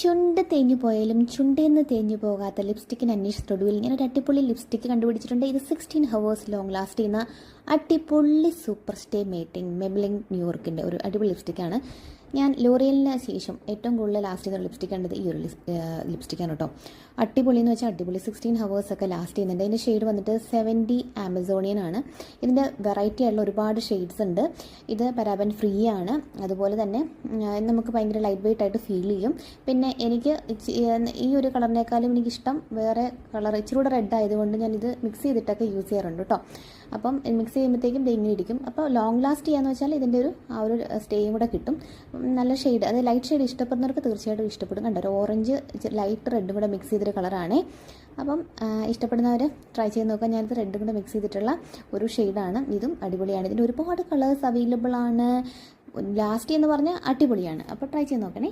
ചുണ്ട് തേഞ്ഞു പോയാലും ചുണ്ടേന്ന് തേഞ്ഞു പോകാത്ത ലിപ്സ്റ്റിക്കിന് അന്വേഷിച്ചൊടുവിൽ ഞാൻ ഒരു അടിപൊളി ലിപ്സ്റ്റിക്ക് കണ്ടുപിടിച്ചിട്ടുണ്ട്. ഇത് സിക്സ്റ്റീൻ ഹവേഴ്സ് ലോങ് ലാസ്റ്റ് ചെയ്യുന്ന അടിപൊളി സൂപ്പർ സ്റ്റേ മേറ്റിംഗ് മെബ്ലിംഗ് ന്യൂയോർക്കിന്റെ ഒരു അടിപൊളി ലിപ്സ്റ്റിക്കാണ് ഞാൻ ലോറിയലിന് ശേഷം ഏറ്റവും കൂടുതൽ ലാസ്റ്റ് ചെയ്യുന്ന ലിപ്സ്റ്റിക് കണ്ടത് ഈ ഒരു ലിപ്സ്റ്റിക്കാണ് കേട്ടോ അടിപൊളി എന്ന് വെച്ചാൽ അടിപൊളി. സിക്സ്റ്റീൻ ഹവേഴ്സ് ഒക്കെ ലാസ്റ്റ് ചെയ്യുന്നുണ്ട്. അതിന്റെ ഷെയ്ഡ് വന്നിട്ട് സെവന്റി ആമസോണിയൻ ആണ്. ഇതിന്റെ വെറൈറ്റി ആയിട്ടുള്ള ഒരുപാട് ഷെയ്ഡ്സ് ഉണ്ട്. ഇത് പരാബൻ ഫ്രീ ആണ്. അതുപോലെ തന്നെ നമുക്ക് ഭയങ്കര ലൈറ്റ് വെയിറ്റ് ആയിട്ട് ഫീൽ ചെയ്യും. പിന്നെ എനിക്ക് ഈ ഒരു കളറിനേക്കാളും എനിക്കിഷ്ടം വേറെ കളർ ഇച്ചിരി കൂടെ റെഡ് ആയതുകൊണ്ട് ഞാൻ ഇത് മിക്സ് ചെയ്തിട്ടൊക്കെ യൂസ് ചെയ്യാറുണ്ട് കേട്ടോ അപ്പം മിക്സ് ചെയ്യുമ്പോഴത്തേക്കും ഇങ്ങനെ ഇരിക്കും. അപ്പോൾ ലോങ് ലാസ്റ്റ് ചെയ്യാന്ന് വെച്ചാൽ ഇതിന്റെ ഒരു ആ ഒരു സ്റ്റേയും കൂടെ കിട്ടും. നല്ല ഷെയ്ഡ് അത് ലൈറ്റ് ഷെയ്ഡ് ഇഷ്ടപ്പെടുന്നവർക്ക് തീർച്ചയായിട്ടും ഇഷ്ടപ്പെടും. കണ്ടോ ഓറഞ്ച് ലൈറ്റ് റെഡും കൂടെ മിക്സ് ചെയ്തൊരു കളറാണ് അപ്പം ഇഷ്ടപ്പെടുന്നവർ ട്രൈ ചെയ്ത് നോക്കാം ഞാനിത് റെഡും കൂടെ മിക്സ് ചെയ്തിട്ടുള്ള ഒരു ഷെയ്ഡാണ് ഇതും അടിപൊളിയാണ്. ഇതിന്റെ ഒരുപാട് കളേഴ്സ് അവൈലബിൾ ആണ്. ലാസ്റ്റ് എന്ന് പറഞ്ഞാൽ അടിപൊളിയാണ്. അപ്പോൾ ട്രൈ ചെയ്ത് നോക്കണേ.